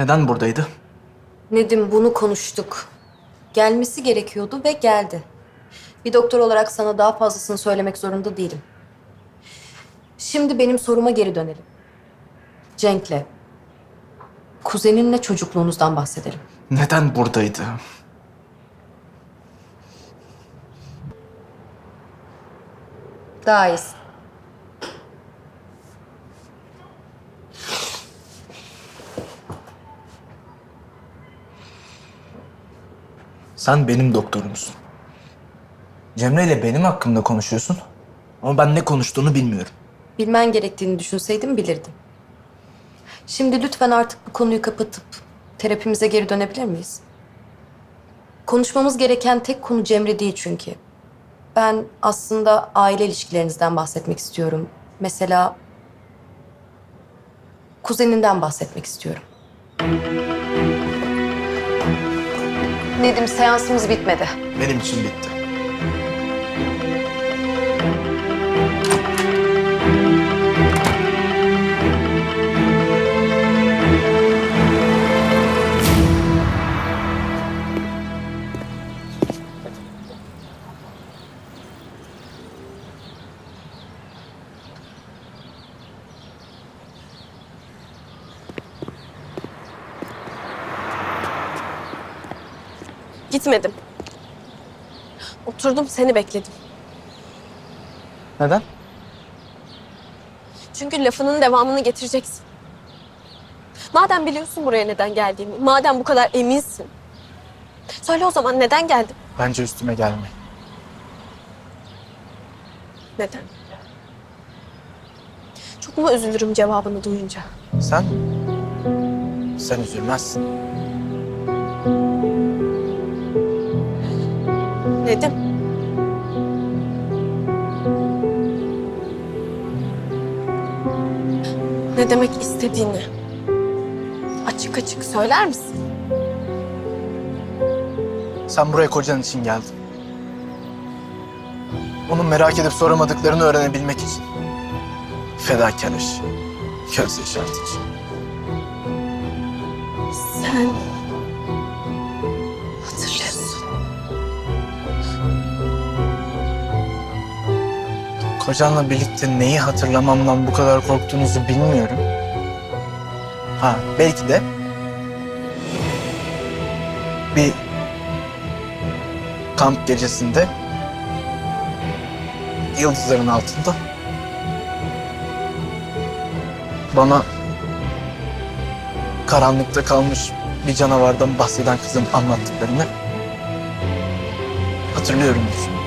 Neden buradaydı? Nedim bunu konuştuk. Gelmesi gerekiyordu ve geldi. Bir doktor olarak sana daha fazlasını söylemek zorunda değilim. Şimdi benim soruma geri dönelim. Cenk'le, kuzeninle çocukluğunuzdan bahsedelim. Neden buradaydı? Daha iyisin. Sen benim doktorumsun. Cemre ile benim hakkımda konuşuyorsun. Ama ben ne konuştuğunu bilmiyorum. Bilmen gerektiğini düşünseydim bilirdim. Şimdi lütfen artık bu konuyu kapatıp terapimize geri dönebilir miyiz? Konuşmamız gereken tek konu Cemre değil çünkü. Ben aslında aile ilişkilerinizden bahsetmek istiyorum. Mesela kuzeninden bahsetmek istiyorum. Nedim seansımız bitmedi. Benim için bitti. Gitmedim. Oturdum seni bekledim. Neden? Çünkü lafının devamını getireceksin. Madem biliyorsun buraya neden geldiğimi, madem bu kadar eminsin. Söyle o zaman neden geldin? Bence üstüme gelme. Neden? Çok mu üzülürüm cevabını duyunca? Sen? Sen üzülmezsin. Nedim? Ne demek istediğini açık açık söyler misin? Sen buraya kocan için geldin. Onun merak edip soramadıklarını öğrenebilmek için. Fedakar iş. Göz yaşartıcı. Sen Kocanla birlikte neyi hatırlamamdan bu kadar korktuğunuzu bilmiyorum. Ha belki de bir kamp gecesinde yıldızların altında bana karanlıkta kalmış bir canavardan bahseden kızın anlattıklarını hatırlıyorumdur.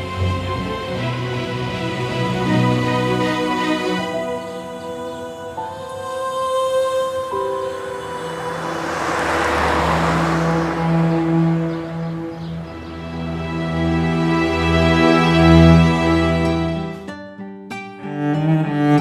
Música